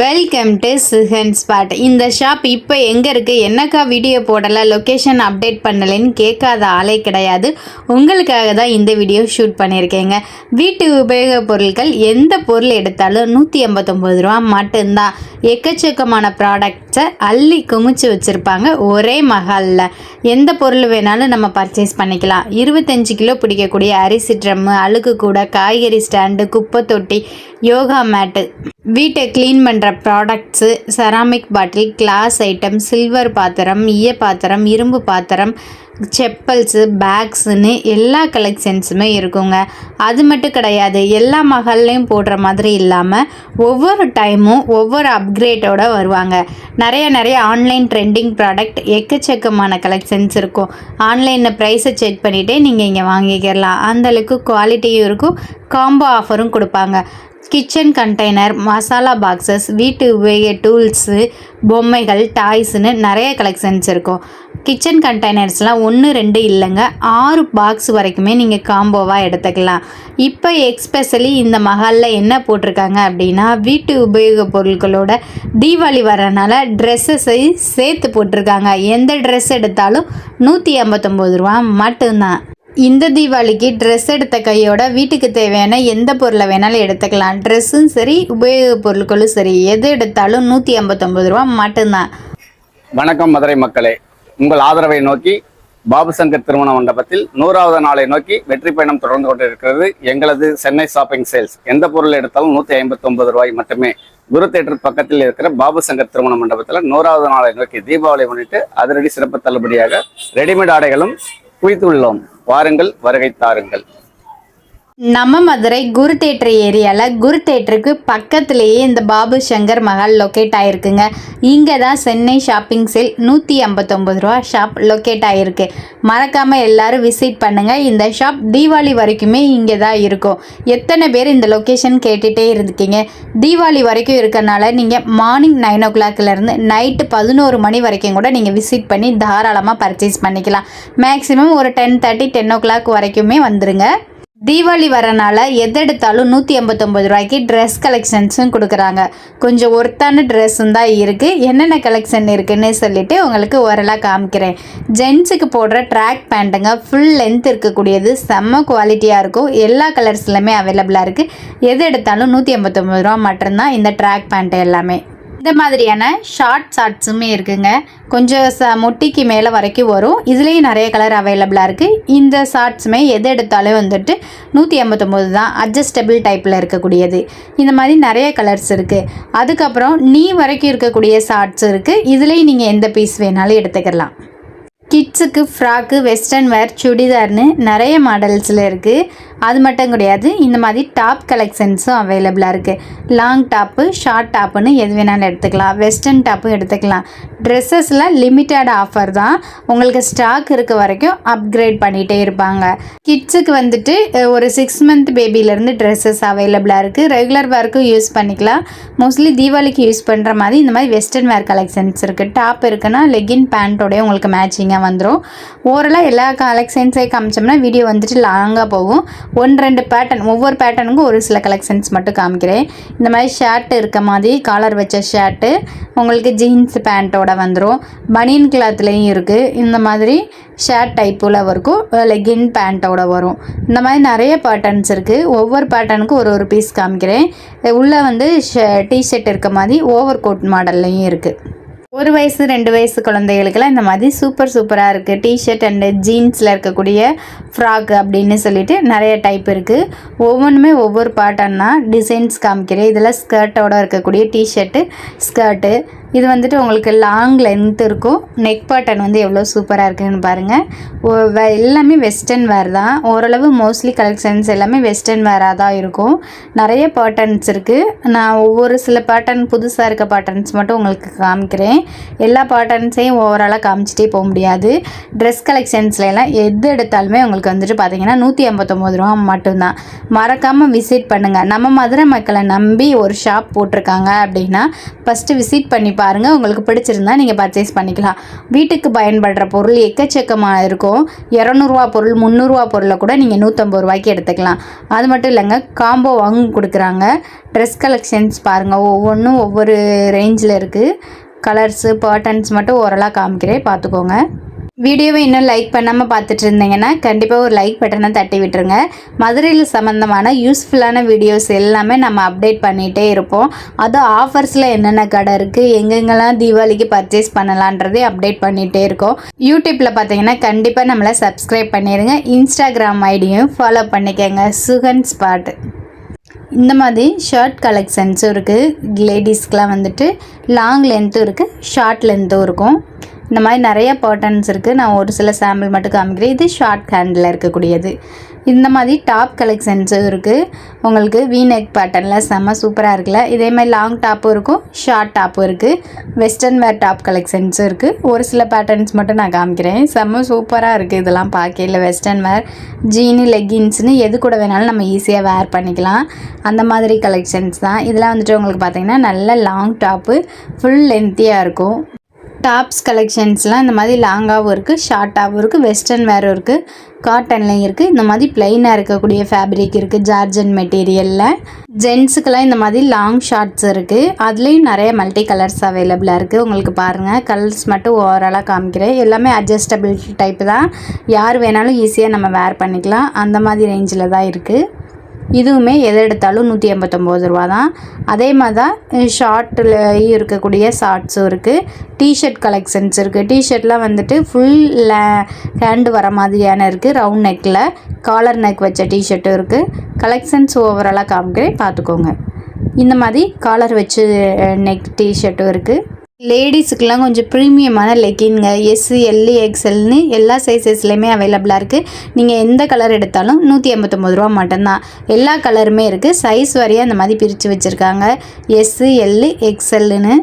Welcome to சிஹன் spot இந்த shop இப்போ எங்கே இருக்குது என்னக்கா வீடியோ போடலை? லொக்கேஷன் அப்டேட் பண்ணலைன்னு கேட்காத ஆளே கிடையாது. உங்களுக்காக தான் இந்த வீடியோ ஷூட் பண்ணியிருக்கேங்க. வீட்டு உபயோகப் பொருட்கள் எந்த பொருள் எடுத்தாலும் நூற்றி எண்பத்தொம்பது ரூபா மட்டும்தான். எக்கச்சக்கமான ப்ராடக்ட்ஸை அள்ளி குமிச்சு வச்சுருப்பாங்க. ஒரே மகாலில் எந்த பொருள் வேணாலும் நம்ம பர்ச்சேஸ் பண்ணிக்கலாம். இருபத்தஞ்சு கிலோ பிடிக்கக்கூடிய அரிசி ட்ரம்மு அழுக்கு கூட காய்கறி ஸ்டாண்டு குப்பை தொட்டி யோகா மேட்டு வீட்டை க்ளீன் பண்ணுற products ceramic bottle glass item silver பாத்திரம் ஈய பாத்திரம் இரும்பு பாத்திரம் செப்பல்ஸு பேக்ஸுன்னு எல்லா கலெக்ஷன்ஸுமே இருக்குங்க. அது மட்டும் கிடையாது எல்லா மகள்லையும் போடுற மாதிரி இல்லாமல் ஒவ்வொரு டைமும் ஒவ்வொரு அப்கிரேட்டோடு வருவாங்க. நிறைய நிறைய ஆன்லைன் ட்ரெண்டிங் ப்ராடக்ட் எக்கச்சக்கமான கலெக்ஷன்ஸ் இருக்கும். ஆன்லைனில் ப்ரைஸை செக் பண்ணிவிட்டே நீங்கள் இங்கே வாங்கிக்கிறலாம் அந்தளவுக்கு குவாலிட்டியும் இருக்கும் காம்போ ஆஃபரும் கொடுப்பாங்க. கிச்சன் கண்டெய்னர் மசாலா பாக்ஸஸ் வீட்டு உபயோக டூல்ஸு பொம்மைகள் டாய்ஸ்னு நிறைய கலெக்ஷன்ஸ் இருக்கும். கிச்சன் கண்டெய்னர்ஸ்லாம் ஒன்று ரெண்டு இல்லைங்க. ஆறு பாக்ஸ் வரைக்குமே நீங்கள் காம்போவாக எடுத்துக்கலாம். இப்போ எக்ஸ்பெஷலி இந்த மகாலில் என்ன போட்டிருக்காங்க அப்படின்னா வீட்டு உபயோகப் பொருட்களோட தீபாவளி வரனால ட்ரெஸ்ஸஸை சேர்த்து போட்டிருக்காங்க. எந்த ட்ரெஸ் எடுத்தாலும் நூற்றி ஐம்பத்தொம்போது ரூபா மட்டும்தான். இந்த தீபாவளிக்கு ட்ரெஸ் எடுத்த கையோட வீட்டுக்கு தேவையான எந்த பொருளை வேணாலும் எடுத்துக்கலாம். ட்ரெஸ்ஸும் சரி உபயோகப் பொருட்களும் சரி எது எடுத்தாலும் நூற்றி ஐம்பத்தொம்பது ரூபா மட்டும்தான். வணக்கம் மதுரை மக்களே. உங்கள் ஆதரவை நோக்கி பாபு சங்கர் திருமண மண்டபத்தில் நூறாவது நாளை நோக்கி வெற்றி பயணம் தொடர்ந்து கொண்டிருக்கிறது எங்களது சென்னை ஷாப்பிங் சேல்ஸ். எந்த பொருள் எடுத்தாலும் நூற்றி ஐம்பத்தொம்பது ரூபாய் மட்டுமே. குரு தேட்டர் பக்கத்தில் இருக்கிற பாபு சங்கர் திருமண மண்டபத்தில் நூறாவது நாளை நோக்கி தீபாவளி முன்னிட்டு அதிரடி சிறப்பு தள்ளுபடியாக ரெடிமேட் ஆடைகளும் குவித்துள்ளோம். வாருங்கள் வருகை தாருங்கள். நம்ம மதுரை குரு தேட்டர் ஏரியாவில் குரு தேட்டருக்கு பக்கத்துலேயே இந்த பாபு சங்கர் மஹால் லொக்கேட் ஆகிருக்குங்க இங்கே தான் சென்னை ஷாப்பிங் சேல் நூற்றி ஐம்பத்தொம்பது ரூபா ஷாப் லொக்கேட் ஆகிருக்கு மறக்காமல் எல்லோரும் விசிட் பண்ணுங்கள் இந்த ஷாப் தீபாவளி வரைக்குமே இங்கே தான் இருக்கும். எத்தனை பேர் இந்த லொக்கேஷன் கேட்டுகிட்டே இருந்துக்கீங்க தீபாவளி வரைக்கும் இருக்கறனால நீங்கள் மார்னிங் நைன் ஓ கிளாக்லேருந்து நைட்டு பதினோரு மணி வரைக்கும் கூட நீங்கள் விசிட் பண்ணி தாராளமாக பர்ச்சேஸ் பண்ணிக்கலாம். மேக்ஸிமம் ஒரு ten thirty ten o'clock வரைக்குமே வந்துடுங்க தீபாவளி வரனால எதெடுத்தாலும் எடுத்தாலும் நூற்றி எண்பத்தொம்பது ரூபாய்க்கு ட்ரெஸ் கலெக்ஷன்ஸும் கொடுக்குறாங்க. கொஞ்சம் ஒர்த்தான ட்ரெஸ்ஸும் தான் இருக்குது என்னென்ன கலெக்ஷன் இருக்குன்னு சொல்லிட்டு உங்களுக்கு ஓரலாக காமிக்கிறேன். ஜென்ஸுக்கு போடுற ட்ராக் பேண்ட்டுங்க ஃபுல் லென்த் இருக்கக்கூடியது. செம்ம குவாலிட்டியாக இருக்கும். எல்லா கலர்ஸ்லையுமே அவைலபிளாக இருக்குது எது எடுத்தாலும் நூற்றி எண்பத்தொம்பது ரூபா மட்டும்தான் இந்த ட்ராக் பேண்ட் எல்லாமே. இந்த மாதிரியான ஷார்ட் ஷார்ட்ஸுமே இருக்குங்க. கொஞ்சம் ச முட்டிக்கு மேலே வரைக்கும் வரும். இதுலேயும் நிறைய கலர் அவைலபிளாக இருக்குது இந்த ஷார்ட்ஸுமே எது எடுத்தாலும் வந்துட்டு நூற்றி ஐம்பத்தொம்போது தான் அட்ஜஸ்டபிள் டைப்பில் இருக்கக்கூடியது. இந்த மாதிரி நிறைய கலர்ஸ் இருக்குது அதுக்கப்புறம் நீ வரைக்கும் இருக்கக்கூடிய ஷார்ட்ஸ் இருக்குது இதுலேயும் நீங்கள் எந்த பீஸ் வேணாலும் எடுத்துக்கலாம். கிட்ஸுக்கு ஃப்ராக்கு வெஸ்டர்ன் வேர் சுடிதார்னு நிறைய மாடல்ஸில் இருக்குது அது மட்டும் கிடையாது இந்த மாதிரி டாப் கலெக்ஷன்ஸும் அவைலபிளாக இருக்குது லாங் டாப்பு ஷார்ட் டாப்புன்னு எது வேணாலும் எடுத்துக்கலாம். வெஸ்டர்ன் டாப்பும் எடுத்துக்கலாம். ட்ரெஸ்ஸஸில் லிமிட்டட் ஆஃபர் தான். உங்களுக்கு ஸ்டாக் இருக்க வரைக்கும் அப்கிரேட் பண்ணிகிட்டே இருப்பாங்க. கிட்ஸுக்கு வந்துட்டு ஒரு சிக்ஸ் மந்த் பேபிலேருந்து ட்ரெஸ்ஸஸ் அவைலபிளாக இருக்குது ரெகுலர் வேர்க்கும் யூஸ் பண்ணிக்கலாம். மோஸ்ட்லி தீபாவளிக்கு யூஸ் பண்ணுற மாதிரி இந்த மாதிரி வெஸ்டர்ன் வேர் கலெக்ஷன்ஸ் இருக்குது டாப் இருக்குன்னா லெகின் பேண்ட்டோடய உங்களுக்கு மேட்சிங்காக வந்துடும் ஓரலாக எல்லா கலெக்ஷன்ஸையும் காமிச்சோம்னா வீடியோ வந்துட்டு லாங்காக போகும். ஒன்று ரெண்டு பேட்டர்ன் ஒவ்வொரு பேட்டர்னுக்கும் ஒரு சில கலெக்ஷன்ஸ் மட்டும் காமிக்கிறேன். இந்த மாதிரி ஷர்ட் இருக்க மாதிரி காலர் வச்ச ஷர்ட்டு உங்களுக்கு ஜீன்ஸ் பேண்ட்டோட வந்துடும் பனியன் கிளாத்லேயும் இருக்குது இந்த மாதிரி ஷர்ட் டைப்பில் இருக்கும் லெகின் பேண்ட்டோட வரும். இந்த மாதிரி நிறைய பேட்டர்ன்ஸ் இருக்குது ஒவ்வொரு பேட்டர்னுக்கும் ஒரு ஒரு பீஸ் காமிக்கிறேன். உள்ளே வந்து ஷ டிஷர்ட் இருக்க மாதிரி ஓவர் கோட் மாடல்லையும் இருக்குது ஒரு வயசு ரெண்டு வயசு குழந்தைகளுக்கெல்லாம் இந்த மாதிரி சூப்பர் சூப்பராக இருக்குது டிஷர்ட் அண்டு ஜீன்ஸில் இருக்கக்கூடிய ஃப்ராக் அப்படின்னு சொல்லிட்டு நிறைய டைப் இருக்குது ஒவ்வொன்றுமே ஒவ்வொரு பாட்டன்னா டிசைன்ஸ் காமிக்கிறேன். இதில் ஸ்கர்ட்டோட இருக்கக்கூடிய டிஷர்ட்டு ஸ்கர்ட்டு இது வந்துட்டு உங்களுக்கு லாங் லென்த் இருக்கும். நெக் பேட்டர்ன் வந்து எவ்வளோ சூப்பராக இருக்குதுன்னு பாருங்கள் ஒ- வெ- எல்லாமே வெஸ்டர்ன் வேர் தான். ஓரளவு மோஸ்ட்லி கலெக்ஷன்ஸ் எல்லாமே வெஸ்டர்ன் வேராக தான் இருக்கும். நிறைய பேட்டர்ன்ஸ் இருக்குது நான் ஒவ்வொரு சில பேட்டர்ன் புதுசாக இருக்க பேட்டர்ன்ஸ் மட்டும் உங்களுக்கு காமிக்கிறேன். எல்லா பேட்டர்ன்ஸையும் ஓவராலாக காமிச்சிட்டே போக முடியாது. ட்ரெஸ் கலெக்ஷன்ஸ்ல எல்லாம் எது எடுத்தாலுமே உங்களுக்கு வந்துட்டு பார்த்தீங்கன்னா நூற்றி ஐம்பத்தொம்போது ரூபா மட்டும்தான். மறக்காமல் விசிட் பண்ணுங்கள் நம்ம மதுரை மக்களை நம்பி ஒரு ஷாப் போட்டிருக்காங்க அப்படின்னா ஃபஸ்ட்டு விசிட் பண்ணி பாருங்கள் உங்களுக்கு பிடிச்சிருந்தா நீங்கள் பர்ச்சேஸ் பண்ணிக்கலாம். வீட்டுக்கு பயன்படுற பொருள் எக்கச்சக்கமாக இருக்கும். இரநூறுவா பொருள் முந்நூறுரூவா பொருளை கூட நீங்கள் நூற்றம்பது ரூபாய்க்கு எடுத்துக்கலாம். அது மட்டும் இல்லைங்க காம்போ வாங்கி கொடுக்குறாங்க. ட்ரெஸ் கலெக்ஷன்ஸ் பாருங்கள் ஒவ்வொன்றும் ஒவ்வொரு ரேஞ்சில் இருக்குது கலர்ஸு பேட்டர்ன்ஸ் மட்டும் ஓரளவு காமிக்கிறேன். பார்த்துக்கோங்க. வீடியோவை இன்னும் லைக் பண்ணாமல் பார்த்துட்டு இருந்தீங்கன்னா கண்டிப்பாக ஒரு லைக் பட்டனை தட்டி விட்டுருங்க. மதுரையில் சம்மந்தமான யூஸ்ஃபுல்லான வீடியோஸ் எல்லாமே நம்ம அப்டேட் பண்ணிகிட்டே இருப்போம். அதுவும் ஆஃபர்ஸில் என்னென்ன கடை இருக்குது எங்கெங்கெல்லாம் தீபாவளிக்கு பர்ச்சேஸ் பண்ணலான்றதே அப்டேட் பண்ணிகிட்டே இருக்கோம். யூடியூப்பில் பார்த்தீங்கன்னா கண்டிப்பாக நம்மளை சப்ஸ்கிரைப் பண்ணிடுங்க இன்ஸ்டாகிராம் ஐடியும் ஃபாலோ பண்ணிக்கோங்க. சுகன் ஸ்பாட் இந்த மாதிரி ஷர்ட் கலெக்ஷன்ஸும் இருக்குது லேடிஸ்க்கெலாம் வந்துட்டு லாங் லென்த்தும் இருக்குது ஷார்ட் லென்த்தும் இருக்கும். இந்த மாதிரி நிறைய பேட்டர்ன்ஸ் இருக்குது நான் ஒரு சில சாம்பிள் மட்டும் காமிக்கிறேன். இது ஷார்ட் ஹேண்டில் இருக்கக்கூடியது. இந்த மாதிரி டாப் கலெக்ஷன்ஸும் இருக்குது உங்களுக்கு வி நெக் பேட்டர்னில் செம்ம சூப்பராக இருக்குல்ல. இதே மாதிரி லாங் டாப்பும் இருக்கும். ஷார்ட் டாப்பும் இருக்குது வெஸ்டர்ன் வேர் டாப் கலெக்ஷன்ஸும் இருக்குது ஒரு சில பேட்டர்ன்ஸ் மட்டும் நான் காமிக்கிறேன். செம்ம சூப்பராக இருக்குது இதெல்லாம் பார்க்கல வெஸ்டர்ன் வேர் ஜீனு லெக்கின்ஸ்னு எது கூட வேணாலும் நம்ம ஈஸியாக வேர் பண்ணிக்கலாம். அந்த மாதிரி கலெக்ஷன்ஸ் தான். இதெல்லாம் வந்துட்டு உங்களுக்கு பார்த்திங்கன்னா நல்ல லாங் டாப்பு ஃபுல் லென்த்தியாக இருக்கும். டாப்ஸ் கலெக்ஷன்ஸ்லாம் இந்த மாதிரி லாங்காகவும் இருக்குது ஷார்ட்டாகவும் இருக்குது வெஸ்டர்ன் வேரும் இருக்குது காட்டன்லேயும் இருக்குது இந்த மாதிரி பிளெயினாக இருக்கக்கூடிய ஃபேப்ரிக் இருக்குது ஜார்ஜன் மெட்டீரியலில் ஜென்ஸுக்கெல்லாம் இந்த மாதிரி லாங் ஷார்ட்ஸ் இருக்குது அதுலேயும் நிறைய மல்டி கலர்ஸ் அவைலபிளாக இருக்குது உங்களுக்கு பாருங்கள் கலர்ஸ் மட்டும் ஓவராலாக காமிக்கிறேன். எல்லாமே அட்ஜஸ்டபிள் டைப் தான். யார் வேணாலும் ஈஸியாக நம்ம வேர் பண்ணிக்கலாம். அந்த மாதிரி ரேஞ்சில் தான் இருக்குது இதுவுமே எதை எடுத்தாலும் நூற்றி எண்பத்தொம்போது ரூபா தான் அதே மாதிரி தான் ஷார்ட்டில் இருக்கக்கூடிய ஷார்ட்ஸும் இருக்குது டிஷர்ட் கலெக்ஷன்ஸ் இருக்குது டிஷர்ட்லாம் வந்துட்டு ஃபுல் ஹேண்டு வர மாதிரியான இருக்குது ரவுண்ட் நெக்கில் காலர் நெக் வச்ச டிஷர்ட்டும் இருக்குது கலெக்ஷன்ஸ் ஓவராலாக காமிக்கிறேன். பார்த்துக்கோங்க. இந்த மாதிரி காலர் வச்சு நெக் டிஷர்ட்டும் இருக்குது லேடிஸுக்கெலாம் கொஞ்சம் ப்ரீமியமான லெக்கின்ங்க எஸ் எல் எக்ஸ்எல்னு எல்லா சைஸஸ்லேயுமே அவைலபிளாக இருக்குது நீங்கள் எந்த கலர் எடுத்தாலும் நூற்றி எண்பத்தொம்பது ரூபா மட்டும்தான். எல்லா கலருமே இருக்குது சைஸ் வரையும் அந்த மாதிரி பிரித்து வச்சுருக்காங்க. எஸ் எல் எக்ஸ்எல்னு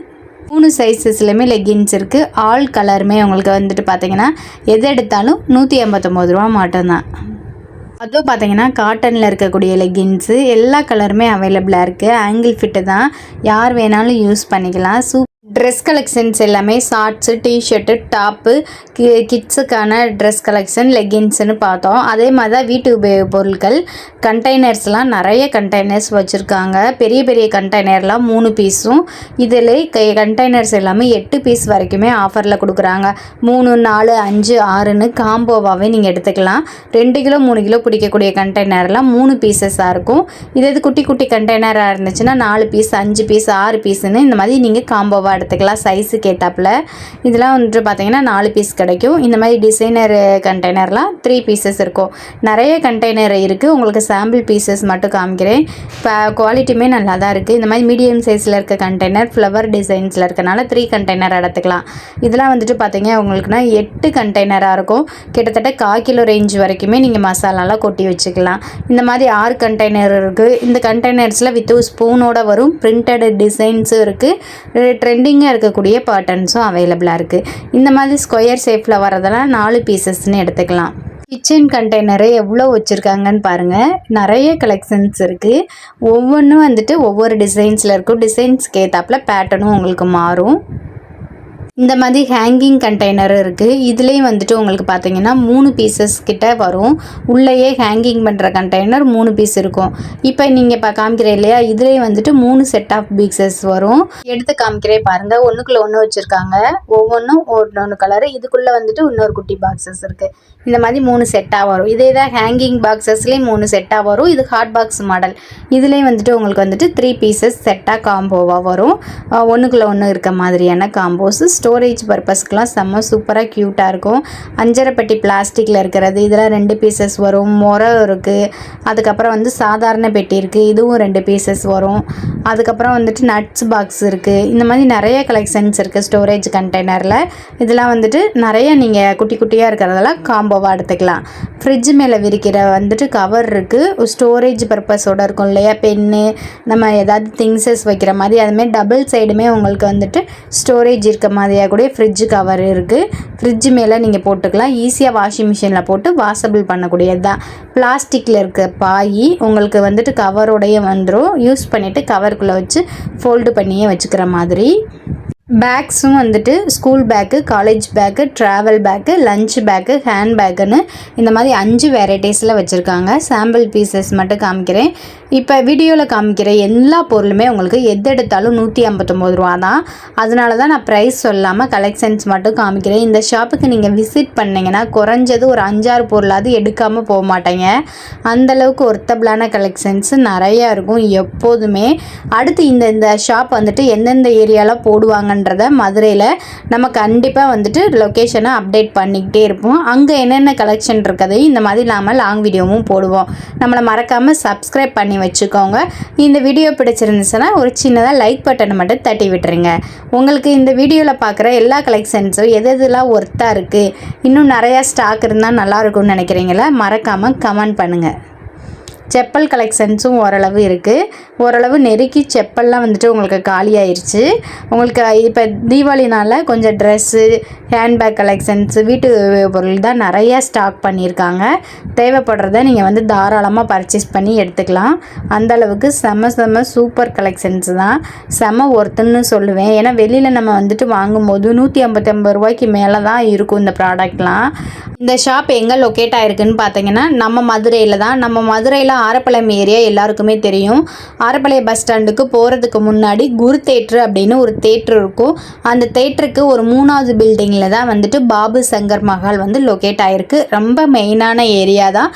மூணு சைஸஸ்லையுமே லெகின்ஸ் இருக்குது ஆல் கலருமே உங்களுக்கு வந்துட்டு பார்த்தீங்கன்னா எது எடுத்தாலும் நூற்றி எண்பத்தொம்போது ரூபா மட்டும்தான். அதுவும் பார்த்தீங்கன்னா காட்டனில் இருக்கக்கூடிய லெகின்ஸு எல்லா கலருமே அவைலபிளாக இருக்குது ஆங்கிள் ஃபிட்டு தான். யார் வேணாலும் யூஸ் பண்ணிக்கலாம். சூப் ட்ரெஸ் கலெக்ஷன்ஸ் எல்லாமே ஷார்ட்ஸு டிஷர்ட்டு டாப்பு கி கிட்ஸுக்கான ட்ரெஸ் கலெக்ஷன் லெகின்ஸ்னு பார்த்தோம். அதே மாதிரி தான் வீட்டு உபயோக பொருட்கள் கண்டெய்னர்ஸ்லாம் நிறைய கண்டெய்னர்ஸ் வச்சுருக்காங்க. பெரிய பெரிய கண்டெய்னர்லாம் மூணு பீஸும் இதில் கை கண்டெய்னர்ஸ் எல்லாமே எட்டு பீஸ் வரைக்குமே ஆஃபரில் கொடுக்குறாங்க. மூணு நாலு அஞ்சு ஆறுன்னு காம்போவாகவே நீங்கள் எடுத்துக்கலாம். ரெண்டு கிலோ மூணு கிலோ பிடிக்கக்கூடிய கண்டெய்னர்லாம் மூணு பீசஸாக இருக்கும். இதே இது குட்டி குட்டி கண்டெய்னராக இருந்துச்சுன்னா நாலு பீஸ் அஞ்சு பீஸ் ஆறு பீஸுன்னு இந்த மாதிரி நீங்கள் காம்போவாக எடுத்துக்கலாம் சைஸுக்கு ஏற்றாப்புல இதெல்லாம் வந்துட்டு பார்த்தீங்கன்னா நாலு பீஸ் கிடைக்கும். இந்த மாதிரி டிசைனர் கண்டெய்னர்லாம் த்ரீ பீசஸ் இருக்கும். நிறைய கண்டெய்னர் இருக்குது உங்களுக்கு சாம்பிள் பீசஸ் மட்டும் காமிக்கிறேன். இப்போ குவாலிட்டியுமே நல்லா தான் இருக்குது இந்த மாதிரி மீடியம் சைஸில் இருக்க கண்டெய்னர் ஃப்ளவர் டிசைன்ஸில் இருக்கனால த்ரீ கண்டெய்னர் எடுத்துக்கலாம். இதெல்லாம் வந்துட்டு பார்த்தீங்கன்னா உங்களுக்குனா எட்டு கண்டெய்னராக இருக்கும். கிட்டத்தட்ட கால் கிலோ ரேஞ்ச் வரைக்குமே நீங்கள் மசாலாலாம் கொட்டி வச்சுக்கலாம். இந்த மாதிரி ஆறு கண்டெய்னர் இருக்குது இந்த கண்டெய்னர்ஸில் வித் ஸ்பூனோட வரும். பிரிண்டட் டிசைன்ஸும் இருக்குது ட்ரெண்டிங்காக இருக்கக்கூடிய பேட்டர்ன்ஸும் அவைலபிளாக இருக்குது இந்த மாதிரி ஸ்கொயர் ஷேப்பில் வரதெல்லாம் நாலு பீசஸ்ன்னு எடுத்துக்கலாம். கிச்சன் கண்டெய்னரை எவ்வளோ வச்சுருக்காங்கன்னு பாருங்கள் நிறைய கலெக்ஷன்ஸ் இருக்குது ஒவ்வொன்றும் வந்துட்டு ஒவ்வொரு டிசைன்ஸில் இருக்கும். டிசைன்ஸ்க்கு ஏற்றாப்புல பேட்டர்னும் உங்களுக்கு மாறும். இந்த மாதிரி ஹேங்கிங் கண்டெய்னரும் இருக்குது இதுலேயும் வந்துட்டு உங்களுக்கு பார்த்தீங்கன்னா மூணு பீசஸ் கிட்ட வரும். உள்ளேயே ஹேங்கிங் பண்ணுற கண்டெய்னர் மூணு பீஸ் இருக்கும். இப்போ நீங்கள் இப்போ காமிக்கிறேன் இல்லையா? இதுலேயும் வந்துட்டு மூணு செட் ஆஃப் பீசஸ் வரும். எடுத்து காமிக்கிறே பாருங்கள் ஒன்றுக்குள்ளே ஒன்று வச்சுருக்காங்க. ஒவ்வொன்றும் ஒன்று கலரு இதுக்குள்ளே வந்துட்டு இன்னொரு குட்டி பாக்ஸஸ் இருக்குது இந்த மாதிரி மூணு செட்டாக வரும். இதே தான் ஹேங்கிங் பாக்ஸஸ்லேயும் மூணு செட்டாக வரும். இது ஹாட் பாக்ஸ் மாடல் இதுலேயும் வந்துட்டு உங்களுக்கு வந்துட்டு த்ரீ பீசஸ் செட்டாக காம்போவாக வரும். ஒன்றுக்குள்ளே ஒன்று இருக்க மாதிரியான காம்போஸ் ஸ்டோரேஜ் பர்பஸ்க்கெலாம் செம்ம சூப்பராக க்யூட்டாக இருக்கும். அஞ்சரைப்பட்டி பிளாஸ்டிக்கில் இருக்கிறது. இதில் ரெண்டு பீசஸ் வரும். முறம் இருக்குது அதுக்கப்புறம் வந்து சாதாரண பெட்டி இருக்குது இதுவும் ரெண்டு பீசஸ் வரும். அதுக்கப்புறம் வந்துட்டு நட்ஸ் பாக்ஸ் இருக்குது இந்த மாதிரி நிறைய கலெக்ஷன்ஸ் இருக்குது ஸ்டோரேஜ் கண்டெய்னரில் இதெல்லாம் வந்துட்டு நிறைய நீங்கள் குட்டி குட்டியாக இருக்கிறதெல்லாம் காம்போவாக எடுத்துக்கலாம். ஃப்ரிட்ஜ் மேலே விரிக்கிற வந்துட்டு கவர் இருக்குது ஸ்டோரேஜ் பர்பஸோட இருக்கும் இல்லையா? பென்னு நம்ம ஏதாவது திங்ஸஸ் வைக்கிற மாதிரி. அதுமாதிரி டபுள் சைடுமே உங்களுக்கு வந்துட்டு ஸ்டோரேஜ் இருக்க மாதிரியாக கூட ஃப்ரிட்ஜு கவர் இருக்குது ஃப்ரிட்ஜு மேலே நீங்கள் போட்டுக்கலாம். ஈஸியாக வாஷிங் மிஷினில் போட்டு வாஷபிள் பண்ணக்கூடியது. தான் பிளாஸ்டிக்கில் இருக்க பாய் உங்களுக்கு வந்துட்டு கவரோடையே வந்துடும் யூஸ் பண்ணிவிட்டு கவருக்குள்ளே வச்சு ஃபோல்டு பண்ணியே வச்சுக்கிற மாதிரி. பேக்ஸும் வந்துட்டு school bag college bag travel bag lunch bag hand பேக்குன்னு இந்த மாதிரி அஞ்சு வெரைட்டிஸில் வச்சுருக்காங்க. சாம்பிள் பீசஸ் மட்டும் காமிக்கிறேன். இப்போ வீடியோவில் காமிக்கிற எல்லா பொருளுமே உங்களுக்கு எது எடுத்தாலும் நூற்றி ஐம்பத்தொம்போது ரூபா தான். அதனால தான் நான் ப்ரைஸ் சொல்லாமல் கலெக்ஷன்ஸ் மட்டும் காமிக்கிறேன். இந்த ஷாப்புக்கு நீங்கள் விசிட் பண்ணிங்கன்னா குறைஞ்சது ஒரு அஞ்சாறு பொருளாவது எடுக்காமல் போக மாட்டேங்க. அந்தளவுக்கு ஒர்த்தபிளான கலெக்ஷன்ஸ் நிறையா இருக்கும். எப்போதுமே அடுத்து இந்த இந்த ஷாப் வந்துட்டு எந்தெந்த ஏரியாவில் போடுவாங்க பண்ணுறத மதுரையில் நம்ம கண்டிப்பாக வந்துட்டு லொக்கேஷனை அப்டேட் பண்ணிக்கிட்டே இருப்போம். அங்கே என்னென்ன கலெக்ஷன் இருக்கதையும் இந்த மாதிரி நாம் லாங் வீடியோவும் போடுவோம். நம்மளை மறக்காமல் சப்ஸ்கிரைப் பண்ணி வச்சுக்கோங்க. இந்த வீடியோ பிடிச்சிருந்துச்சுன்னா ஒரு சின்னதாக லைக் பட்டனை மட்டும் தட்டி விட்டுருங்க. உங்களுக்கு இந்த வீடியோவில் பார்க்குற எல்லா கலெக்ஷன்ஸும் எது எதுலாம் ஒர்த்தாக இருக்குது இன்னும் நிறையா ஸ்டாக் இருந்தால் நல்லா இருக்கும்னு நினைக்கிறீங்களா? மறக்காமல் கமெண்ட் பண்ணுங்கள் செப்பல் கலெக்ஷன்ஸும் ஓரளவு இருக்குது ஓரளவு நெருக்கி செப்பல்லாம் வந்துட்டு உங்களுக்கு காலியாயிருச்சு. உங்களுக்கு இப்போ தீபாவளினால கொஞ்சம் ட்ரெஸ்ஸு ஹேண்ட்பேக் கலெக்ஷன்ஸு வீட்டு பொருள் தான் நிறையா ஸ்டாக் பண்ணியிருக்காங்க. தேவைப்படுறத நீங்கள் வந்து தாராளமாக பர்ச்சேஸ் பண்ணி எடுத்துக்கலாம். அந்த அளவுக்கு செம செம சூப்பர் கலெக்ஷன்ஸ் தான். செம ஒர்த்துன்னு சொல்லுவேன். ஏன்னா வெளியில் நம்ம வந்துட்டு வாங்கும்போது நூற்றி ஐம்பத்தம்பது ரூபாய்க்கு மேலே தான் இருக்கும் இந்த ப்ராடக்ட்லாம் இந்த ஷாப் எங்கே லொக்கேட் ஆகிருக்குன்னு பார்த்தீங்கன்னா நம்ம மதுரையில் தான். நம்ம மதுரையில் ஆரப்பாளையம் ஏரியா எல்லாருக்குமே தெரியும். ஆரப்பாளையம் பஸ் ஸ்டாண்டுக்கு போகிறதுக்கு முன்னாடி குரு தேட்ரு அப்படின்னு ஒரு தேட்ரு இருக்கும். அந்த தேட்டருக்கு ஒரு மூணாவது பில்டிங்கில் தான் வந்துட்டு பாபு சங்கர் மஹால் வந்து லொக்கேட் ஆகிருக்கு ரொம்ப மெயினான ஏரியா தான்.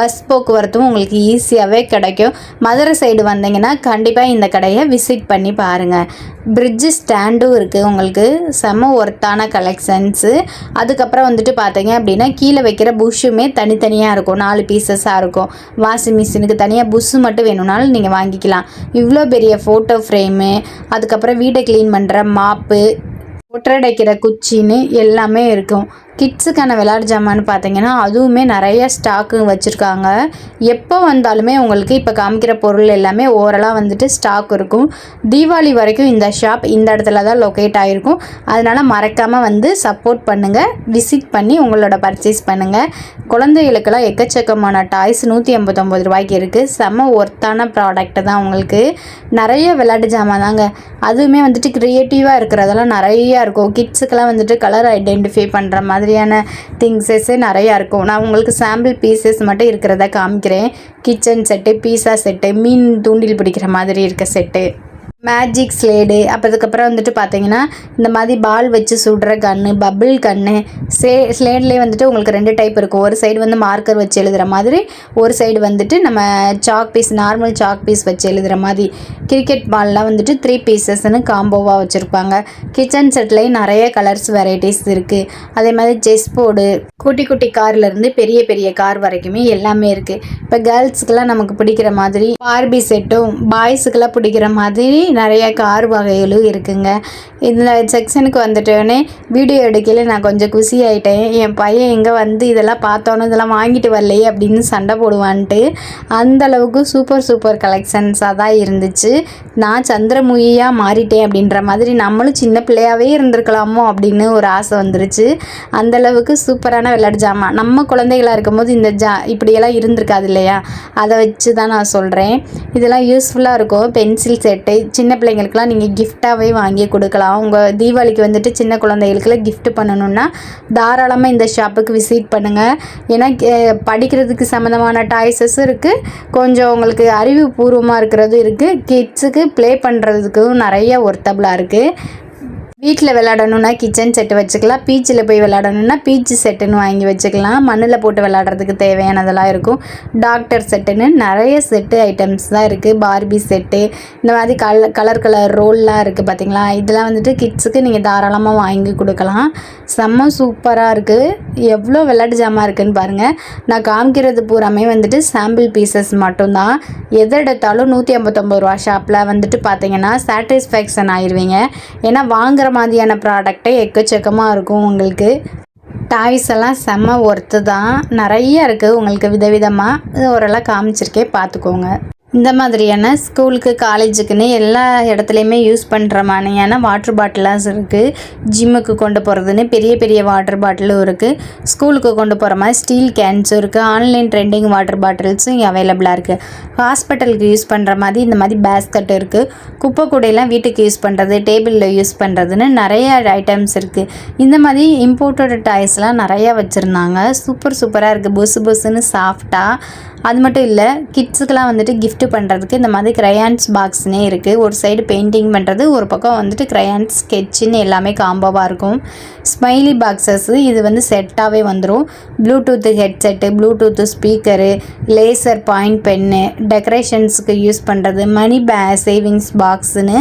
பஸ் போக்குவரத்தும் உங்களுக்கு ஈஸியாகவே கிடைக்கும். மதுரை சைடு வந்தீங்கன்னா கண்டிப்பாக இந்த கடையை விசிட் பண்ணி பாருங்கள் பிரிட்ஜு ஸ்டாண்டும் இருக்குது உங்களுக்கு செம ஒர்த்தான கலெக்ஷன்ஸு அதுக்கப்புறம் வந்துட்டு பார்த்தீங்க அப்படின்னா கீழே வைக்கிற புஷ்ஷுமே தனித்தனியாக இருக்கும். நாலு பீசஸாக இருக்கும். வாஷிங் மிஷினுக்கு தனியாக புஷ்ஷு மட்டும் வேணும்னாலும் நீங்கள் வாங்கிக்கலாம். இவ்வளோ பெரிய ஃபோட்டோ ஃப்ரேமு அதுக்கப்புறம் வீடை க்ளீன் பண்ணுற மாப்பு ஒற்றடைக்கிற குச்சின்னு எல்லாமே இருக்கும். கிட்ஸுக்கான விளையாட்டு ஜாமான்னு பார்த்தீங்கன்னா அதுவுமே நிறைய ஸ்டாக்கு வச்சுருக்காங்க. எப்போ வந்தாலுமே உங்களுக்கு இப்போ காமிக்கிற பொருள் எல்லாமே ஓரலாக வந்துட்டு ஸ்டாக் இருக்கும். தீபாவளி வரைக்கும் இந்த ஷாப் இந்த இடத்துல தான் லொக்கேட் ஆகிருக்கும் அதனால் மறக்காமல் வந்து சப்போர்ட் பண்ணுங்கள் விசிட் பண்ணி உங்களோட பர்ச்சேஸ் பண்ணுங்கள் குழந்தைகளுக்கெல்லாம் எக்கச்சக்கமான டாய்ஸ் நூற்றி ஐம்பத்தொம்பது ரூபாய்க்கு இருக்குது செம்ம ஒர்த்தான ப்ராடக்ட் தான் உங்களுக்கு. நிறைய விளையாட்டு ஜாமான் தாங்க. அதுவுமே வந்துட்டு க்ரியேட்டிவாக இருக்கிறதெல்லாம் நிறையா இருக்கும். கிட்ஸுக்கெல்லாம் வந்துட்டு கலர் ஐடென்டிஃபை பண்ணுற மாதிரி மாதிரியான திங்ஸஸ்ஸு நிறையா இருக்கும். நான் உங்களுக்கு சாம்பிள் பீசஸ் மட்டும் இருக்கிறத காமிக்கிறேன். கிச்சன் செட்டு பீஸா செட்டு மீன் தூண்டில் பிடிக்கிற மாதிரி இருக்க செட்டு மேஜிக் ஸ்லேடு அப்போ அதுக்கப்புறம் வந்துட்டு பார்த்தீங்கன்னா இந்த மாதிரி பால் வச்சு சுடுற கன்று பபிள் கன்று ஸ்லே ஸ்லேட்லேயே வந்துட்டு உங்களுக்கு ரெண்டு டைப் இருக்கும். ஒரு சைடு வந்து மார்க்கர் வச்சு எழுதுகிற மாதிரி ஒரு சைடு வந்துட்டு நம்ம chalk piece normal chalk piece வச்சு எழுதுகிற மாதிரி. கிரிக்கெட் பால்லாம் வந்துட்டு த்ரீ பீசஸ்னு காம்போவாக வச்சுருப்பாங்க. கிச்சன் செட்லேயும் நிறைய கலர்ஸ் வெரைட்டிஸ் இருக்குது அதே மாதிரி செஸ் போர்டு குட்டி குட்டி கார்லேருந்து பெரிய பெரிய கார் வரைக்குமே எல்லாமே இருக்குது இப்போ கேர்ள்ஸுக்கெல்லாம் நமக்கு பிடிக்கிற மாதிரி பார்பி செட்டும் பாய்ஸுக்கெல்லாம் பிடிக்கிற மாதிரி நிறைய கார் வகைகளும் இருக்குங்க. இந்த செக்ஷனுக்கு வந்துட்டோடனே வீடியோ எடுக்கையில் நான் கொஞ்சம் குஷி ஆகிட்டேன் என் பையன் எங்கே வந்து இதெல்லாம் பார்த்தோன்னு இதெல்லாம் வாங்கிட்டு வரலையே அப்படின்னு சண்டை போடுவான்ட்டு அந்த அளவுக்கு சூப்பர் சூப்பர் கலெக்ஷன்ஸாக தான் இருந்துச்சு. நான் சந்திரமுகியாக மாறிட்டேன் அப்படின்ற மாதிரி நம்மளும் சின்ன பிள்ளையாவே இருந்திருக்கலாமோ அப்படின்னு ஒரு ஆசை வந்துருச்சு. அந்த அளவுக்கு சூப்பரான விளையாட்டு ஜாமான். நம்ம குழந்தைகளாக இருக்கும்போது இந்த ஜா இப்படியெல்லாம் இருந்திருக்காது இல்லையா? அதை வச்சு தான் நான் சொல்கிறேன் இதெல்லாம் யூஸ்ஃபுல்லாக இருக்கும். பென்சில் செட்டு சின்ன சின்ன பிள்ளைங்களுக்குலாம் நீங்கள் கிஃப்டாகவே வாங்கி கொடுக்கலாம். உங்கள் தீபாவளிக்கு வந்துட்டு சின்ன குழந்தைகளுக்குலாம் கிஃப்ட் பண்ணணுன்னா தாராளமாக இந்த ஷாப்புக்கு விசிட் பண்ணுங்கள் ஏன்னா படிக்கிறதுக்கு சம்மந்தமான டாய்ஸஸும் இருக்குது கொஞ்சம் உங்களுக்கு அறிவுபூர்வமாக இருக்கிறதும் இருக்குது கிட்ஸுக்கு ப்ளே பண்ணுறதுக்கும் நிறைய ஒர்த்தபுளாக இருக்குது வீட்டில் விளாடணுன்னா கிச்சன் செட்டு வச்சுக்கலாம். பீச்சில் போய் விளாடணுன்னா பீச்சு செட்டுன்னு வாங்கி வச்சுக்கலாம். மண்ணில் போட்டு விளாட்றதுக்கு தேவையானதெல்லாம் இருக்கும். டாக்டர் செட்டுன்னு நிறைய செட்டு ஐட்டம்ஸ் தான் இருக்குது பார்பி செட்டு இந்த மாதிரி கலர் கலர் கலர் ரோல்லாம் இருக்குது பார்த்தீங்களா இதெல்லாம் வந்துட்டு கிட்ஸுக்கு நீங்கள் தாராளமாக வாங்கி கொடுக்கலாம். செம்ம சூப்பராக இருக்குது எவ்வளோ விளையாட்டு ஜாமான் இருக்குன்னு பாருங்கள் நான் காமிக்கிறது பூராமே வந்துட்டு சாம்பிள் பீசஸ் மட்டும்தான். எதை எடுத்தாலும் நூற்றி ஐம்பத்தொம்பது ரூபா ஷாப்பில் வந்துட்டு பார்த்தீங்கன்னா சாட்டிஸ்ஃபேக்ஷன் ஆயிடுவீங்க ஏன்னா வாங்குற மாதிரியான ப்ராடக்டே எக்கச்சக்கமாக இருக்கும் உங்களுக்கு. டாய்ஸ் எல்லாம் செம்ம ஒர்த்து தான். நிறைய இருக்குது உங்களுக்கு விதவிதமாக இது ஓரளவு காமிச்சிருக்கே பார்த்துக்கோங்க. இந்த மாதிரியான ஸ்கூலுக்கு காலேஜுக்குன்னு எல்லா இடத்துலையுமே யூஸ் பண்ணுற மாதிரியான வாட்டர் பாட்டிலாஸ் இருக்குது ஜிம்முக்கு கொண்டு போகிறதுன்னு பெரிய பெரிய வாட்டர் பாட்டிலும் இருக்குது ஸ்கூலுக்கு கொண்டு போகிற மாதிரி ஸ்டீல் கேன்ஸும் இருக்குது ஆன்லைன் ட்ரெண்டிங் வாட்டர் பாட்டில்ஸும் இங்கே அவைலபிளாக இருக்குது ஹாஸ்பிட்டலுக்கு யூஸ் பண்ணுற மாதிரி இந்த மாதிரி பேஸ்கட் இருக்குது குப்பை கூடையெல்லாம் வீட்டுக்கு யூஸ் பண்ணுறது டேபிளில் யூஸ் பண்ணுறதுன்னு நிறைய ஐட்டம்ஸ் இருக்குது இந்த மாதிரி இம்போர்ட்டட் டாய்ஸ்லாம் நிறையா வச்சுருந்தாங்க. சூப்பர் சூப்பராக இருக்குது புசு புசுன்னு சாஃப்டாக அது மட்டும் இல்லை கிட்ஸுக்கெலாம் வந்துட்டு கிஃப்ட் பண்ணுறதுக்கு இந்த மாதிரி க்ரையான்ஸ் பாக்ஸ்னே இருக்குது ஒரு சைடு பெயிண்டிங் பண்ணுறது ஒரு பக்கம் வந்துட்டு க்ரையான்ஸ் ஸ்கெட்சுன்னு எல்லாமே காம்போவாக இருக்கும். ஸ்மைலி பாக்ஸஸ் இது வந்து செட்டாகவே வந்துடும் Bluetooth headset Bluetooth speaker laser point pen டெக்கரேஷன்ஸுக்கு use பண்ணுறது மணி பே சேவிங்ஸ் பாக்ஸுன்னு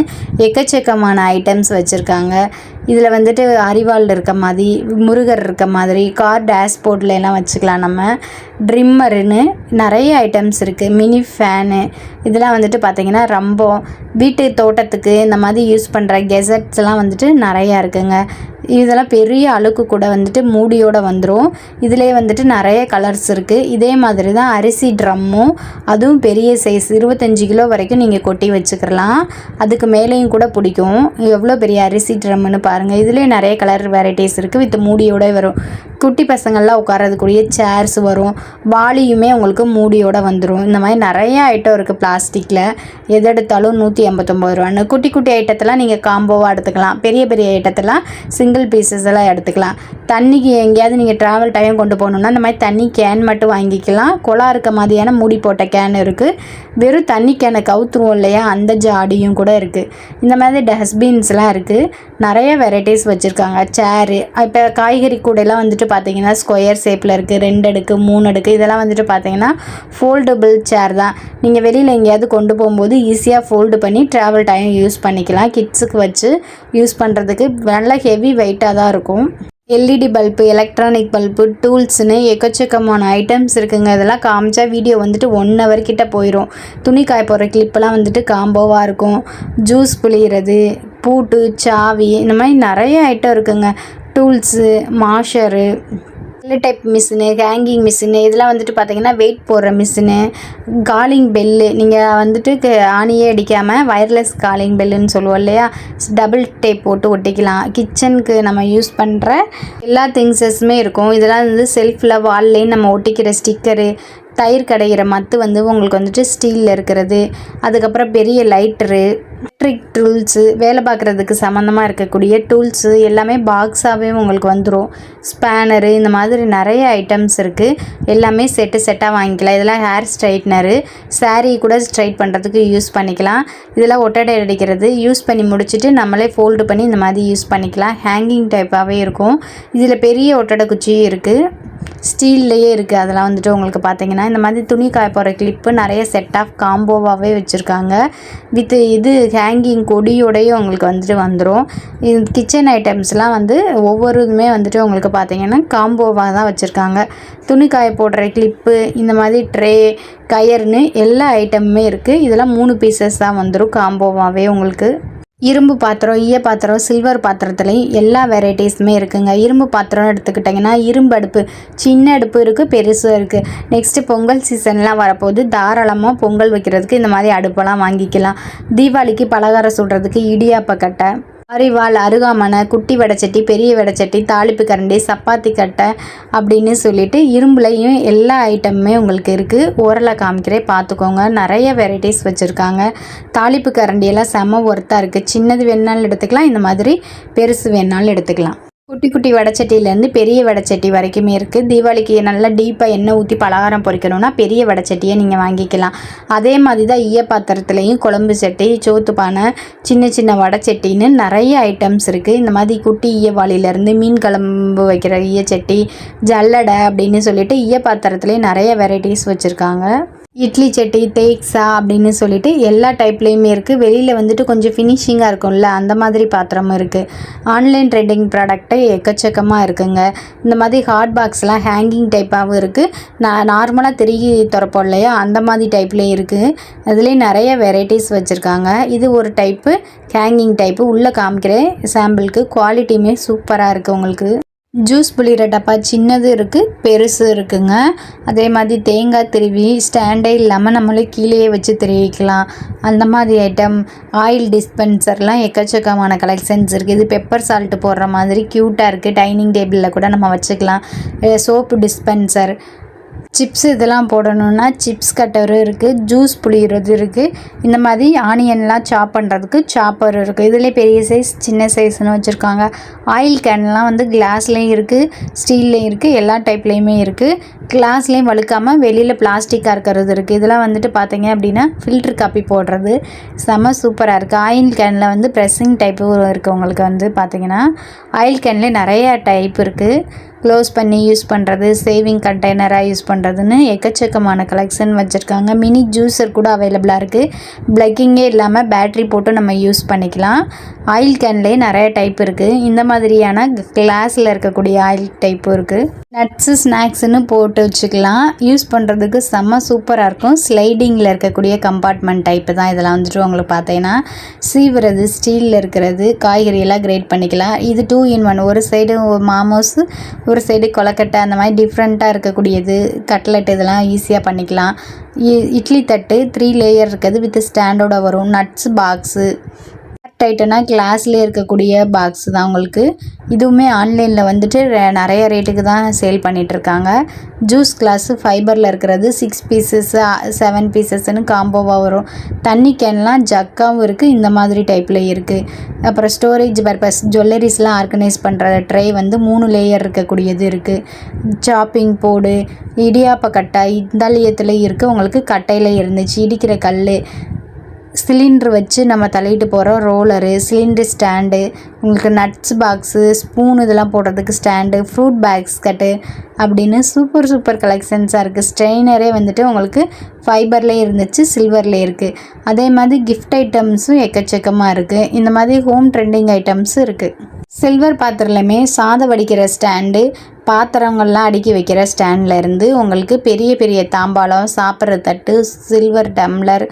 எக்கச்சக்கமான ஐட்டம்ஸ் வச்சுருக்காங்க. இதில் வந்துட்டு அரிவாள் இருக்க மாதிரி முருகர் இருக்க மாதிரி கார் டேஷ்போர்ட்ல எல்லாம் வச்சுக்கலாம் நம்ம. ட்ரிம்மருன்னு நிறைய நிறைய ஐட்டம்ஸ் இருக்குது மினி ஃபேனு இதெல்லாம் வந்துட்டு பார்த்திங்கன்னா ரொம்ப வீட்டு தோட்டத்துக்கு இந்த மாதிரி யூஸ் பண்ணுற கெசட்ஸ்லாம் வந்துட்டு நிறையா இருக்குங்க. இதெல்லாம் பெரிய அழுக்கு கூட வந்துட்டு மூடியோடு வந்துடும் இதிலே வந்துட்டு நிறைய கலர்ஸ் இருக்குது இதே மாதிரி தான் அரிசி ட்ரம்மும் அதுவும் பெரிய சைஸ் இருபத்தஞ்சி கிலோ வரைக்கும் நீங்கள் கொட்டி வச்சுக்கலாம். அதுக்கு மேலேயும் கூட பிடிக்கும். எவ்வளோ பெரிய அரிசி ட்ரம்முன்னு பாருங்கள் இதுலேயே நிறைய கலர் வெரைட்டிஸ் இருக்குது வித் மூடியோட வரும். குட்டி பசங்கள்லாம் உட்காரதுக்குரிய சேர்ஸ் வரும். வாளியுமே உங்களுக்கு மூடியோடு வந்துடும் இந்த மாதிரி நிறைய ஐட்டம் இருக்குது பிளாஸ்டிக்கில் எது எடுத்தாலும் நூற்றி எண்பத்தொம்பது ரூபான்னு. குட்டி குட்டி ஐட்டத்தெல்லாம் நீங்கள் காம்போவாக எடுத்துக்கலாம். பெரிய பெரிய ஐட்டத்தெல்லாம் சிங்கிள் பீசஸ் எல்லாம் எடுத்துக்கலாம். தண்ணிக்கு எங்கேயாவது நீங்கள் ட்ராவல் டைம் கொண்டு போகணுன்னா இந்த மாதிரி தண்ணி கேன் மட்டும் வாங்கிக்கலாம். குழா இருக்க மாதிரியான மூடி போட்ட கேன் இருக்குது வெறும் தண்ணி கேனை கவுத்துருவோம் இல்லையா? அந்த ஜாடியும் கூட இருக்குது இந்த மாதிரி டஸ்ட்பின்ஸ்லாம் இருக்குது நிறைய வெரைட்டிஸ் வச்சுருக்காங்க. சேரு இப்போ காய்கறி கூடையெல்லாம் வந்துட்டு பார்த்தீங்கன்னா ஸ்கொயர் ஷேப்பில் இருக்குது ரெண்டு அடுக்கு மூணு அடுக்கு இதெல்லாம் வந்துட்டு பார்த்தீங்கன்னா ஃபோல்டபுள் சேர் தான். நீங்கள் வெளியில் எங்கேயாவது கொண்டு போகும்போது ஈஸியாக ஃபோல்டு பண்ணி ட்ராவல் டைம் யூஸ் பண்ணிக்கலாம். கிட்ஸுக்கு வச்சு யூஸ் பண்ணுறதுக்கு நல்லா ஹெவி வெயிட்டாக தான் இருக்கும். எல்இடி பல்பு எலக்ட்ரானிக் பல்பு டூல்ஸ்னு எக்கச்சக்கமான ஐட்டம்ஸ் இருக்குங்க. இதெல்லாம் காமிச்சா வீடியோ வந்துட்டு ஒன் ஹவர் கிட்ட போயிடும் துணி காய போடுற கிளிப்பெல்லாம் வந்துட்டு காம்போவாக இருக்கும். ஜூஸ் புளியறது பூட்டு சாவி இந்த மாதிரி நிறைய ஐட்டம் இருக்குங்க. Tools masher type machine hanging machine இதெல்லாம் வந்துட்டு பார்த்தீங்கன்னா வெயிட் போடுற மிஷினு காலிங் பெல்லு நீங்கள் வந்துட்டு க- ஆணியே அடிக்காமல் வயர்லெஸ் காலிங் பெல்லுன்னு சொல்லுவோம் இல்லையா? டபுள் டேப் போட்டு ஒட்டிக்கலாம். கிச்சனுக்கு நம்ம யூஸ் பண்ணுற எல்லா திங்ஸஸுமே இருக்கும். இதெல்லாம் வந்து செல்ஃபில் வால்லையும் நம்ம ஒட்டிக்கிற ஸ்டிக்கரு தயிர் கடைகிற மத்து வந்து உங்களுக்கு வந்துட்டு ஸ்டீலில் இருக்கிறது. அதுக்கப்புறம் பெரிய லைட்டரு எலக்ட்ரிக் டூல்ஸு வேலை பார்க்குறதுக்கு சம்மந்தமாக இருக்கக்கூடிய டூல்ஸு எல்லாமே பாக்ஸாகவே உங்களுக்கு வந்துடும் ஸ்பேனரு இந்த மாதிரி நிறைய ஐட்டம்ஸ் இருக்குது எல்லாமே செட்டு செட்டாக வாங்கிக்கலாம். இதெல்லாம் ஹேர் ஸ்ட்ரைட்னரு சாரீ கூட ஸ்ட்ரைட் பண்ணுறதுக்கு யூஸ் பண்ணிக்கலாம். இதெல்லாம் ஒட்டடை அடிக்கிறது யூஸ் பண்ணி முடிச்சுட்டு நம்மளே ஃபோல்டு பண்ணி இந்த மாதிரி யூஸ் பண்ணிக்கலாம். ஹேங்கிங் டைப்பாகவே இருக்கும். இதில் பெரிய ஒட்டடை குச்சியும் இருக்குது ஸ்டீல்லையே இருக்குது அதெல்லாம் வந்துட்டு உங்களுக்கு பார்த்தீங்கன்னா இந்த மாதிரி துணி காய போகிற கிளிப்பு நிறைய செட் ஆஃப் காம்போவாகவே வச்சுருக்காங்க. வித் இது ஹேங்கிங் கொடியோடையும் உங்களுக்கு வந்துட்டு வந்துடும் இது கிச்சன் ஐட்டம்ஸ்லாம் வந்து ஒவ்வொரு இதுவுமே வந்துட்டு உங்களுக்கு பார்த்தீங்கன்னா காம்போவாக தான் வச்சுருக்காங்க. துணி காய போடுற கிளிப்பு இந்த மாதிரி ட்ரே கயர்னு எல்லா ஐட்டமுமே இருக்குது இதெல்லாம் மூணு பீசஸ் தான் வந்துடும் காம்போவாகவே உங்களுக்கு இரும்பு பாத்திரம் ஈய பாத்திரம் சில்வர் பாத்திரத்துலையும் எல்லா வெரைட்டிஸுமே இருக்குங்க. இரும்பு பாத்திரம் எடுத்துக்கிட்டிங்கன்னா இரும்பு அடுப்பு சின்ன அடுப்பு இருக்குது பெருசும் இருக்குது நெக்ஸ்ட்டு பொங்கல் சீசன்லாம் வரப்போது தாராளமாக பொங்கல் வைக்கிறதுக்கு இந்த மாதிரி அடுப்பெல்லாம் வாங்கிக்கலாம். தீபாவளிக்கு பலகாரம் சுடுறதுக்கு இடியாப்ப கட்டை அரிவாள் அருகாமனை குட்டி வடைச்சட்டி பெரிய வடைச்சட்டி தாளிப்பு கரண்டி சப்பாத்தி கட்டை அப்படின்னு சொல்லிட்டு இரும்புலையும் எல்லா ஐட்டமுமே உங்களுக்கு இருக்குது ஓரலை காமிக்கிறேன். பார்த்துக்கோங்க. நிறைய வெரைட்டிஸ் வச்சுருக்காங்க. தாளிப்பு கரண்டியெல்லாம் செம ஒர்த்தாக இருக்குது சின்னது வேணாலும் எடுத்துக்கலாம். இந்த மாதிரி பெருசு வேணாலும் எடுத்துக்கலாம். குட்டி குட்டி வடைச்சட்டியிலேருந்து பெரிய வடைச்சட்டி வரைக்குமே இருக்குது தீபாவளிக்கு நல்லா டீப்பாக எண்ணெய் ஊற்றி பலகாரம் பொறிக்கணும்னா பெரிய வடைச்சட்டியை நீங்கள் வாங்கிக்கலாம். அதே மாதிரி தான் ஈய பாத்திரத்துலேயும் குழம்பு சட்டி சோத்து பானை சின்ன சின்ன வடைச்சட்டின்னு நிறைய ஐட்டம்ஸ் இருக்குது இந்த மாதிரி குட்டி ஈயவாளிலேருந்து மீன் குழம்பு வைக்கிற ஈயச்சட்டி ஜல்லடை அப்படின்னு சொல்லிட்டு ஈய பாத்திரத்துலேயும் நிறைய வெரைட்டிஸ் வச்சுருக்காங்க. இட்லி சட்டி தேக்ஸா அப்படின்னு சொல்லிட்டு எல்லா டைப்லேயுமே இருக்குது வெளியில் வந்துட்டு கொஞ்சம் ஃபினிஷிங்காக இருக்கும்ல அந்த மாதிரி பாத்திரமும் இருக்குது ஆன்லைன் ட்ரெண்டிங் ப்ராடக்ட்டு எக்கச்சக்கமாக இருக்குங்க. இந்த மாதிரி ஹாட் பாக்ஸ்லாம் ஹேங்கிங் டைப்பாகவும் இருக்குது நான் நார்மலாக திருகி திறப்போம் இல்லையா அந்த மாதிரி டைப்லேயும் இருக்குது அதுலேயும் நிறைய வெரைட்டிஸ் வச்சுருக்காங்க. இது ஒரு டைப்பு ஹேங்கிங் டைப்பு உள்ளே காமிக்கிறேன் சாம்பிளுக்கு குவாலிட்டியுமே சூப்பராக இருக்குது உங்களுக்கு. ஜூஸ் புளிகிற டப்பா சின்னது இருக்குது பெருசு இருக்குங்க. அதே மாதிரி தேங்காய் திருவி ஸ்டாண்டே இல்லாமல் நம்மளே கீழேயே வச்சு திருவிக்கலாம் அந்த மாதிரி ஐட்டம் ஆயில் டிஸ்பென்சர்லாம் எக்கச்சக்கமான கலெக்ஷன்ஸ் இருக்குது இது பெப்பர் சால்ட்டு போடுற மாதிரி க்யூட்டாக இருக்குது டைனிங் டேபிளில் கூட நம்ம வச்சுக்கலாம். சோப்பு டிஸ்பென்சர் சிப்ஸ் இதெல்லாம் போடணுன்னா சிப்ஸ் கட்டரும் இருக்குது ஜூஸ் புளியறது இருக்குது இந்த மாதிரி ஆனியன்லாம் சாப் பண்ணுறதுக்கு சாப்பர் இருக்குது இதுலேயே பெரிய சைஸ் சின்ன சைஸ்னு வச்சுருக்காங்க. ஆயில் கேன்லாம் வந்து கிளாஸ்லேயும் இருக்குது ஸ்டீல்லையும் இருக்குது எல்லா டைப்லேயுமே இருக்குது கிளாஸ்லேயும் வழுக்காமல் வெளியில் பிளாஸ்டிக்காக இருக்கிறது இருக்குது இதெல்லாம் வந்துட்டு பார்த்தீங்க அப்படின்னா ஃபில்ட்ரு காப்பி போடுறது செம சூப்பராக இருக்குது ஆயில் கேனில் வந்து ப்ரெஸ்ஸிங் டைப்பு இருக்குது உங்களுக்கு வந்து பார்த்திங்கன்னா ஆயில் கேன்லேயே நிறைய டைப் இருக்குது க்ளோஸ் பண்ணி யூஸ் பண்ணுறது சேவிங் கண்டெய்னராக யூஸ் பண்ணுறதுன்னு எக்கச்சக்கமான கலெக்ஷன் வச்சுருக்காங்க. மினி ஜூஸர் கூட அவைலபிளாக இருக்குது ப்ளக்கிங்கே இல்லாமல் பேட்ரி போட்டு நம்ம யூஸ் பண்ணிக்கலாம். ஆயில் கேன்லேயே நிறைய டைப் இருக்குது இந்த மாதிரியான கிளாஸில் இருக்கக்கூடிய ஆயில் டைப்பும் இருக்குது நட்ஸு ஸ்நாக்ஸுன்னு போட்டு வச்சுக்கலாம். யூஸ் பண்ணுறதுக்கு செம்ம சூப்பராக இருக்கும். ஸ்லைடிங்கில் இருக்கக்கூடிய கம்பார்ட்மெண்ட் டைப்பு தான் இதெல்லாம் வந்துட்டு உங்களுக்கு பார்த்தீங்கன்னா சீவுறது ஸ்டீலில் இருக்கிறது காய்கறியெல்லாம் கிரேட் பண்ணிக்கலாம். இது டூ இன் ஒன் ஒரு சைடு மாமோஸ் ஒரு சைடு கொலக்கட்டை அந்த மாதிரி டிஃப்ரெண்ட்டாக இருக்கக்கூடியது கட்லெட் இதெல்லாம் ஈஸியாக பண்ணிக்கலாம். இ- இட்லி தட்டு த்ரீ லேயர் இருக்கிறது வித் ஸ்டாண்டோட வரும். நட்ஸ் பாக்ஸு ஐட்டம்னா கிளாஸ்லேயே இருக்கக்கூடிய பாக்ஸ் தான் உங்களுக்கு. இதுவுமே ஆன்லைனில் வந்துட்டு நிறைய ரேட்டுக்கு தான் சேல் பண்ணிகிட்ருக்காங்க ஜூஸ் கிளாஸு ஃபைபரில் இருக்கிறது சிக்ஸ் பீசஸ் செவன் பீசஸ்ன்னு காம்போவாக வரும். தண்ணி கேன்லாம் ஜக்காவும் இருக்குது இந்த மாதிரி டைப்பில் இருக்குது அப்புறம் ஸ்டோரேஜ் பர்பஸ் ஜுவல்லரிஸ்லாம் ஆர்கனைஸ் பண்ணுற ட்ரே வந்து மூணு லேயர் இருக்கக்கூடியது இருக்குது சாப்பிங் போர்டு இடியாப்ப கட்டை இந்தாலியத்தில் இருக்குது உங்களுக்கு கட்டையில் இருந்துச்சு இடிக்கிற கல் சிலிண்ட்ரு வச்சு நம்ம தள்ளிட்டு போகிறோம் ரோலரு சிலிண்ட்ரு ஸ்டாண்டு உங்களுக்கு நட்ஸ் பாக்ஸு ஸ்பூன் இதெல்லாம் போடுறதுக்கு ஸ்டாண்டு ஃப்ரூட் பேக்ஸ் கட்டு அப்படின்னு சூப்பர் சூப்பர் கலெக்ஷன்ஸாக இருக்குது ஸ்ட்ரெயினரே வந்துட்டு உங்களுக்கு ஃபைபர்லேயே இருந்துச்சு சில்வர்லேயே இருக்குது அதே மாதிரி கிஃப்ட் ஐட்டம்ஸும் எக்கச்சக்கமாக இருக்குது இந்த மாதிரி ஹோம் ட்ரெண்டிங் ஐட்டம்ஸும் இருக்குது சில்வர் பாத்திரத்துலையுமே சாதம் வடிக்கிற ஸ்டாண்டு பாத்திரங்கள்லாம் அடுக்கி வைக்கிற ஸ்டாண்ட்லேருந்து உங்களுக்கு பெரிய பெரிய தாம்பாளம் சாப்பிட்ற தட்டு சில்வர் டம்ளர்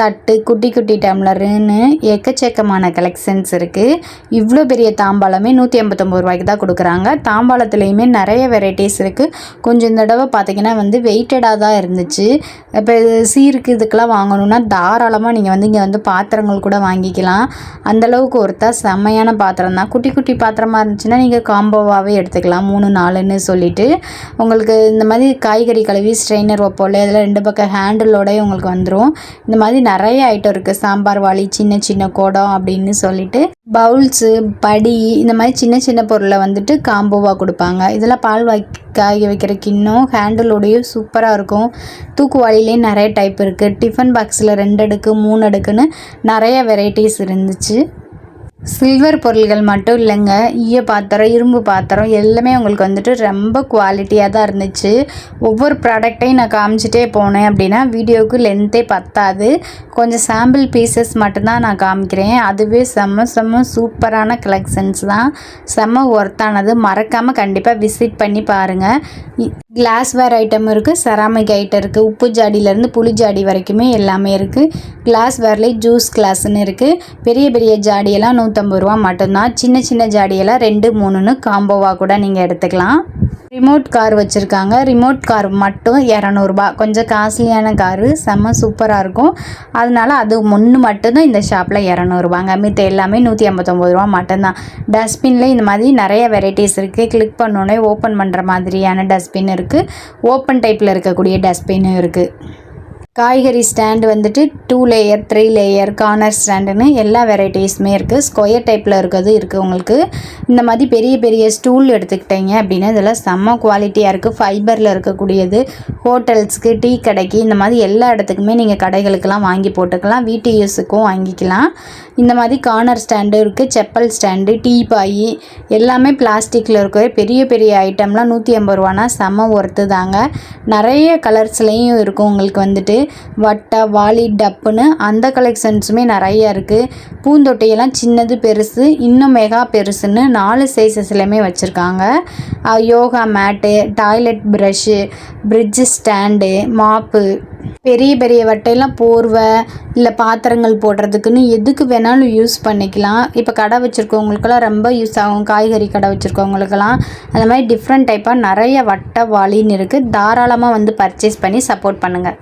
தட்டு குட்டி குட்டி டம்ளருன்னு எக்கச்சக்கமான கலெக்ஷன்ஸ் இருக்குது இவ்வளோ பெரிய தாம்பாளமே நூற்றி ஐம்பத்தொம்பது ரூபாய்க்கு தான் கொடுக்குறாங்க. தாம்பாளத்துலேயுமே நிறைய வெரைட்டிஸ் இருக்குது கொஞ்சம் இந்த தடவை பார்த்தீங்கன்னா வந்து வெயிட்டடாக தான் இருந்துச்சு. இப்போ சீருக்கு இதுக்கெலாம் வாங்கணுன்னா தாராளமாக நீங்கள் வந்து இங்கே வந்து பாத்திரங்கள் கூட வாங்கிக்கலாம். அந்தளவுக்கு ஒருத்தா செம்மையான பாத்திரம் தான். குட்டி குட்டி பாத்திரமா இருந்துச்சுன்னா நீங்கள் காம்போவாகவே எடுத்துக்கலாம். மூணு நாலுன்னு சொல்லிட்டு. உங்களுக்கு இந்த மாதிரி காய்கறி கழுவி ஸ்ட்ரெயினர் வைப்போல இதெல்லாம் ரெண்டு பக்கம் ஹேண்டிலோடய உங்களுக்கு வந்துடும் இந்த மாதிரி நிறைய ஐட்டம் இருக்குது சாம்பார் வாளி சின்ன சின்ன குடம் அப்படின்னு சொல்லிட்டு பவுல்ஸு படி இந்த மாதிரி சின்ன சின்ன பொருளை வந்துட்டு காம்போவாக கொடுப்பாங்க. இதெல்லாம் பால் வாய் காய வைக்கிற கிண்ணம் ஹேண்டிலோடையும் சூப்பராக இருக்கும். தூக்குவாளிலே நிறைய டைப் இருக்குது டிஃபன் பாக்ஸில் ரெண்டு அடுக்கு மூணு அடுக்குன்னு நிறைய வெரைட்டிஸ் இருந்துச்சு. சில்வர் பொருள்கள் மட்டும் இல்லைங்க. ஈய பாத்திரம் இரும்பு பாத்திரம் எல்லாமே உங்களுக்கு வந்துட்டு ரொம்ப குவாலிட்டியாக தான் இருந்துச்சு. ஒவ்வொரு ப்ராடக்ட்டையும் நான் காமிச்சிட்டே போனேன் அப்படின்னா வீடியோவுக்கு லென்த்தே பத்தாது. கொஞ்சம் சாம்பிள் பீசஸ் மட்டும்தான் நான் காமிக்கிறேன். அதுவே செம்ம செம்ம சூப்பரான கலெக்ஷன்ஸ் தான். செம்ம ஒர்த்தானது மறக்காமல் கண்டிப்பாக விசிட் பண்ணி பாருங்கள் கிளாஸ்வேர் ஐட்டம் இருக்குது செராமிக் ஐட்டம் இருக்குது உப்பு ஜாடியிலேருந்து புளி ஜாடி வரைக்குமே எல்லாமே இருக்குது கிளாஸ்வேர்லேயே ஜூஸ் கிளாஸ்ன்னு இருக்குது பெரிய பெரிய ஜாடியெல்லாம் நூற்றம்பது ரூபா மட்டும்தான். சின்ன சின்ன ஜாடியெல்லாம் ரெண்டு மூணுன்னு காம்போவாக கூட நீங்கள் எடுத்துக்கலாம். ரிமோட் கார் வச்சுருக்காங்க. ரிமோட் கார் மட்டும் இரநூறுபா. கொஞ்சம் காஸ்ட்லியான காரு செம்ம சூப்பராக இருக்கும். அதனால அது ஒன்று மட்டும்தான் இந்த ஷாப்பில் இரநூறுபாங்க. மித்த எல்லாமே நூற்றி ஐம்பத்தொம்போது ரூபா மட்டும்தான். டஸ்ட்பின்ல இந்த மாதிரி நிறைய வெரைட்டிஸ் இருக்குது கிளிக் பண்ணோன்னே ஓப்பன் பண்ணுற மாதிரியான டஸ்ட்பின் இருக்குது ஓப்பன் டைப்பில் இருக்கக்கூடிய டஸ்ட்பின் இருக்குது காய்கறி ஸ்டாண்டு வந்துட்டு two layer three layer corner ஸ்டாண்டுன்னு எல்லா வெரைட்டிஸுமே இருக்குது ஸ்கொயர் டைப்பில் இருக்கிறது இருக்குது உங்களுக்கு. இந்த மாதிரி பெரிய பெரிய ஸ்டூல் எடுத்துக்கிட்டீங்க அப்படின்னா இதெல்லாம் செம்ம குவாலிட்டியாக இருக்குது ஃபைபரில் இருக்கக்கூடியது. ஹோட்டல்ஸ்க்கு டீ கடைக்கு இந்த மாதிரி எல்லா இடத்துக்குமே நீங்கள் கடைகளுக்கெல்லாம் வாங்கி போட்டுக்கலாம். வீட்டு யூஸுக்கும் வாங்கிக்கலாம். இந்த மாதிரி கார்னர் ஸ்டாண்டு இருக்குது செப்பல் ஸ்டாண்டு டீ பாய் எல்லாமே பிளாஸ்டிக்கில் இருக்கிற பெரிய பெரிய ஐட்டம்லாம் நூற்றி ஐம்பது ரூபானா செம்ம ஒர்த்து தாங்க. நிறைய கலர்ஸ்லேயும் இருக்கும் உங்களுக்கு வந்துட்டு. வட்டை வாளி டப்புன்னு அந்த கலெக்ஷன்ஸுமே நிறைய இருக்குது பூந்தொட்டியெல்லாம் சின்னது பெருசு இன்னும் மெகா பெருசுன்னு நாலு சைஸஸ்லையுமே வச்சுருக்காங்க. Yoga mat toilet brush fridge stand mop பெரிய பெரிய வட்டையெல்லாம் போர்வை இல்லை பாத்திரங்கள் போடுறதுக்குன்னு எதுக்கு வேணாலும் யூஸ் பண்ணிக்கலாம். இப்போ கடை வச்சுருக்கவங்களுக்கெல்லாம் ரொம்ப யூஸ் ஆகும். காய்கறி கடை வச்சுருக்கவங்களுக்கெல்லாம் அந்த மாதிரி டிஃப்ரெண்ட் டைப்பாக நிறைய வட்டை வாளின்னு இருக்குது தாராளமாக வந்து பர்ச்சேஸ் பண்ணி சப்போர்ட் பண்ணுங்கள்